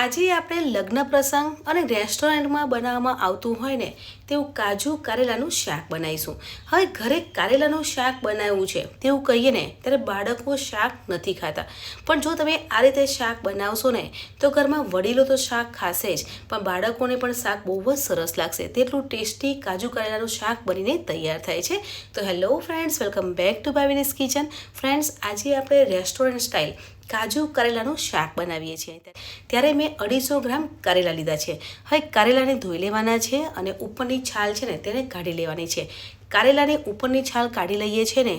આજે આપણે લગ્ન પ્રસંગ અને રેસ્ટોરન્ટમાં બનાવવામાં આવતું હોય ને તેવું કાજુ કારેલાનું શાક બનાવીશું. હવે ઘરે કારેલાનું શાક બનાવવું છે તેવું કહીએ ને, ત્યારે બાળકો શાક નથી ખાતા. પણ જો તમે આ રીતે શાક બનાવશો ને, તો ઘરમાં વડીલો તો શાક ખાશે જ, પણ બાળકોને પણ શાક બહુ જ સરસ લાગશે. તેટલું ટેસ્ટી કાજુ કારેલાનું શાક બનીને તૈયાર થાય છે. તો hello friends, welcome back to Bhavini's kitchen. Friends, આજે આપણે રેસ્ટોરન્ટ સ્ટાઇલ કાજુ કરેલાનું શાક બનાવીએ છીએ. ત્યારે મેં અઢીસો ગ્રામ કરેલા લીધા છે. હવે કરેલાને ધોઈ લેવાના છે અને ઉપરની છાલ છે ને તેને કાઢી લેવાની છે. કારેલાની ઉપરની છાલ કાઢી લઈએ છીએ ને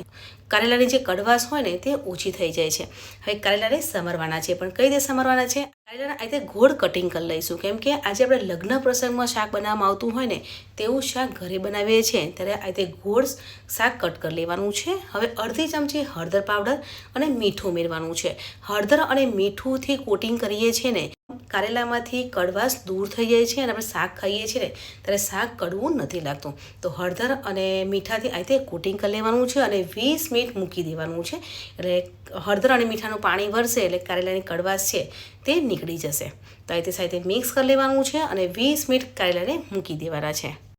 કારેલાની જે કડવાશ હોય ને તે ઓછી થઈ જાય છે. હવે કારેલાને સમરવાના છે, પણ કઈ રીતે સમરવાના છે? કારેલાના આ રીતે ગોળ કટિંગ કરી લઈશું. કેમ કે આજે આપણે લગ્ન પ્રસંગમાં શાક બનાવવામાં આવતું હોય ને તેવું શાક ઘરે બનાવીએ છીએ, ત્યારે આ રીતે ગોળ શાક કટ કરી લેવાનું છે. હવે અડધી ચમચી હળદર પાવડર અને મીઠું ઉમેરવાનું છે. હળદર અને મીઠુંથી કોટિંગ કરીએ છીએ ને, કારેલામાંથી કડવાશ દૂર થઈ જાય છે અને આપણે શાક ખાઈએ છીએ ને, ત્યારે શાક કડવું નથી લાગતું. તો હળદર અને મીઠાથી આ રીતે કોટિંગ કરી લેવાનું છે અને વીસ મિનિટ મૂકી દેવાનું છે. એટલે હળદર અને મીઠાનું પાણી ભરશે એટલે કારેલાની કડવાશ છે તે નીકળી જશે. તો આ રીતે સાથે મિક્સ કરી લેવાનું છે અને વીસ મિનિટ કારેલાને મૂકી દેવાના છે.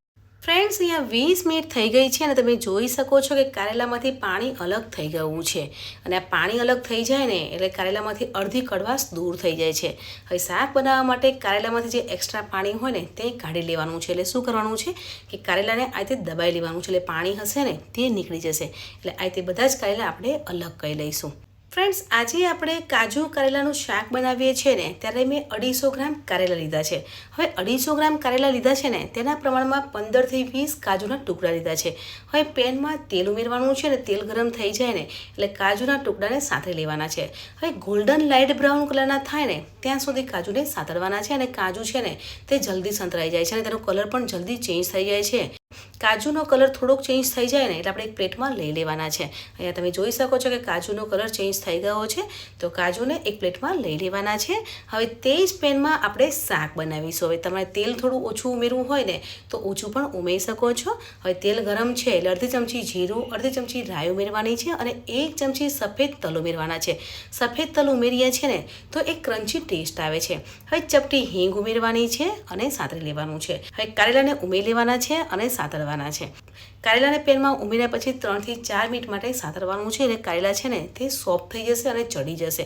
ફ્રેન્ડ્સ, અહીંયા વીસ મિનિટ થઈ ગઈ છે અને તમે જોઈ શકો છો કે કારેલામાંથી પાણી અલગ થઈ ગયું છે. અને આ પાણી અલગ થઈ જાય ને, એટલે કારેલામાંથી અડધી કડવાશ દૂર થઈ જાય છે. હવે શાક બનાવવા માટે કારેલામાંથી જે એક્સ્ટ્રા પાણી હોય ને, તે કાઢી લેવાનું છે. એટલે શું કરવાનું છે કે કારેલાને આ રીતે દબાઈ લેવાનું છે. એટલે પાણી હશે ને, તે નીકળી જશે. એટલે આ રીતે બધા જ કારેલા આપણે અલગ કરી લઈશું. ફ્રેન્ડ્સ, આજે આપણે કાજુ કરેલાનું શાક બનાવીએ છીએ ને, ત્યારે મેં અઢીસો ગ્રામ કારેલા લીધા છે. હવે અઢીસો ગ્રામ કારેલા લીધા છે ને, તેના પ્રમાણમાં પંદરથી વીસ કાજુના ટુકડા લીધા છે. હવે પેનમાં તેલ ઉમેરવાનું છે ને, તેલ ગરમ થઈ જાય ને, એટલે કાજુના ટુકડાને સાંતળી લેવાના છે. હવે ગોલ્ડન લાઇટ બ્રાઉન કલરના થાય ને, ત્યાં સુધી કાજુને સાંતળવાના છે અને કાજુ છે ને, તે જલ્દી સંતરાઈ જાય છે અને તેનો કલર પણ જલ્દી ચેન્જ થઈ જાય છે. કાજુનો કલર થોડોક ચેન્જ થઈ જાય ને એટલે આપણે એક પ્લેટમાં લઈ લેવાના છે. અહીંયા તમે જોઈ શકો છો કે કાજુનો કલર ચેન્જ થઈ ગયો છે, તો કાજુને એક પ્લેટમાં લઈ લેવાના છે. હવે તે જ પેનમાં આપણે શાક બનાવીશું. હવે તમારે તેલ થોડું ઓછું ઉમેરવું હોય ને, તો ઓછું પણ ઉમેરી શકો છો. હવે તેલ ગરમ છે એટલે અડધી ચમચી જીરું, અડધી ચમચી રાઈ ઉમેરવાની છે અને એક ચમચી સફેદ તલ ઉમેરવાના છે. સફેદ તલ ઉમેરીએ છીએ ને, તો એક ક્રન્ચી ટેસ્ટ આવે છે. હવે ચપટી હિંગ ઉમેરવાની છે અને સાતરી લેવાનું છે. હવે કારેલાને ઉમેરી લેવાના છે અને સાતરવાના છે. કારેલાને પેનમાં ઉમેર્યા પછી ત્રણથી ચાર મિનિટ માટે સાતરવાનું છે એટલે કારેલા છે ને તે સોફ્ટ થઈ જશે અને ચડી જશે.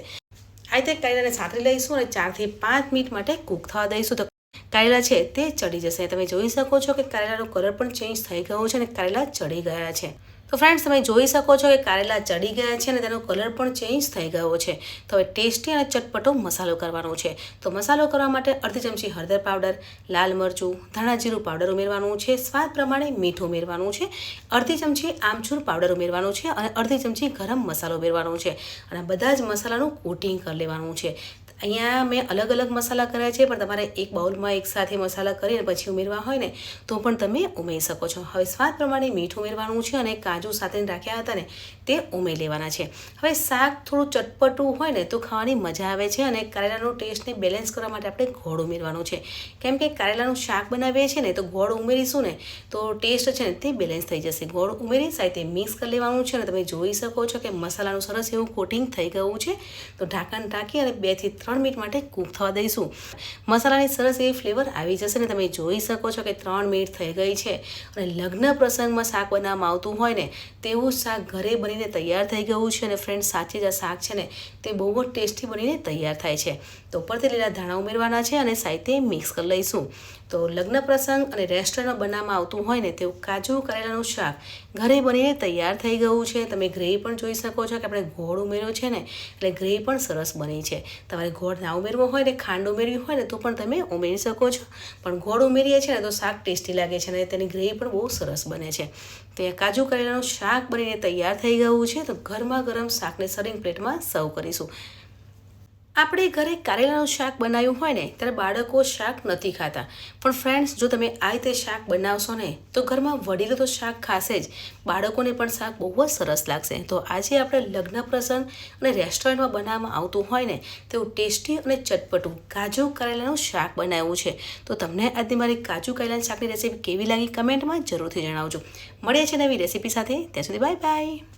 આ રીતે કારેલાને સાતરી લઈશું અને ચારથી પાંચ મિનિટ માટે કૂક થવા દઈશું. તો કારેલા છે તે ચડી જશે. તમે જોઈ શકો છો કે કારેલાનો કલર પણ ચેન્જ થઈ ગયો છે અને કારેલા ચડી ગયા છે. તો ફ્રેન્ડ્સ તમે જોઈ શકો છો કે કારેલા ચડી ગયા છે અને તેનો કલર પણ ચેન્જ થઈ ગયો છે. તો હવે ટેસ્ટી અને ચટપટો મસાલો કરવાનો છે. તો મસાલો કરવા માટે અડધી ચમચી હળદર પાવડર લાલ મરચું, ધાણા જીરું પાવડર ઉમેરવાનું છે. સ્વાદ પ્રમાણે મીઠું ઉમેરવાનું છે. અડધી ચમચી આમચૂર પાવડર ઉમેરવાનું છે અને અડધી ચમચી ગરમ મસાલો ઉમેરવાનો છે. અને બધા જ મસાલાનું કોટિંગ કરી લેવાનું છે. અહીંયા મેં અલગ અલગ મસાલા કર્યા છે, પણ તમારે એક બાઉલમાં એકસાથે મસાલા કરીને પછી ઉમેરવા હોય ને, તો પણ તમે ઉમેરી શકો છો. હવે સ્વાદ પ્રમાણે મીઠું ઉમેરવાનું છે અને કાજુ સાથે રાખ્યા હતા ને, તે ઉમેરી લેવાના છે. હવે શાક થોડું ચટપટું હોય ને, તો ખાવાની મજા આવે છે અને કારેલાનો ટેસ્ટને બેલેન્સ કરવા માટે આપણે ગોળ ઉમેરવાનું છે. કેમ કે કારેલાનું શાક બનાવીએ છીએ ને, તો ગોળ ઉમેરીશું ને, તો ટેસ્ટ છે ને, તે બેલેન્સ થઈ જશે. ગોળ ઉમેરી સાથે મિક્સ કરી લેવાનું છે અને તમે જોઈ શકો છો કે મસાલાનું સરસ એવું કોટિંગ થઈ ગયું છે. તો ઢાંકણ ઢાંકી અને બેથી ત્રણ મિનિટ માટે કૂક થવા દઈશું. મસાલાની સરસ એવી ફ્લેવર આવી જશે ને તમે જોઈ શકો છો કે ત્રણ મિનિટ થઈ ગઈ છે. અને લગ્ન પ્રસંગમાં શાક બનાવવામાં આવતું હોય ને તેવું શાક ઘરે બનીને તૈયાર થઈ ગયું છે અને ફ્રેન્ડ સાચી જ આ શાક છે ને તે બહુ જ ટેસ્ટી બનીને તૈયાર થાય છે. તો ઉપરથી લીલા ધાણા ઉમેરવાના છે અને સાહિત્ય મિક્સ કરી લઈશું. તો લગ્ન પ્રસંગ અને રેસ્ટોરન્ટમાં બનાવવામાં આવતું હોય ને તેવું કાજુ કરેલાનું શાક ઘરે બનીને તૈયાર થઈ ગયું છે. તમે ગ્રેવી પણ જોઈ શકો છો કે આપણે ગોળ ઉમેર્યો છે ને, એટલે ગ્રેવી પણ સરસ બની છે. તમારે ગોળ ના ઉમેરવો હોય ને ખાંડ ઉમેરવી હોય ને તો પણ તમે ઉમેરી શકો છો. પણ ગોળ ઉમેરીએ છીએ ને તો શાક ટેસ્ટી લાગે છે અને તેની ગ્રેવી પણ બહુ સરસ બને છે. તો એ કાજુ કરેલાનું શાક બનીને તૈયાર થઈ ગયું છે તો ગરમા ગરમ શાકને સરિંગ પ્લેટમાં સર્વ કરીશું. આપણે ઘરે કારેલાનું શાક બનાવ્યું હોય ને, ત્યારે બાળકો શાક નથી ખાતા. પણ ફ્રેન્ડ્સ જો તમે આ રીતે શાક બનાવશો ને, તો ઘરમાં વડીલો તો શાક ખાશે જ. બાળકોને પણ શાક બહુ જ સરસ લાગશે. તો આજે આપણે લગ્ન પ્રસંગ અને રેસ્ટોરન્ટમાં બનાવવામાં આવતું હોય ને, તેવું ટેસ્ટી અને ચટપટું કાજુ કારેલાનું શાક બનાવ્યું છે. તો તમને આજની મારી કાજુ કારેલાના શાકની રેસીપી કેવી લાગી કમેન્ટમાં જરૂરથી જણાવજો. મળીએ છીએ નવી રેસીપી સાથે. ત્યાં સુધી બાય બાય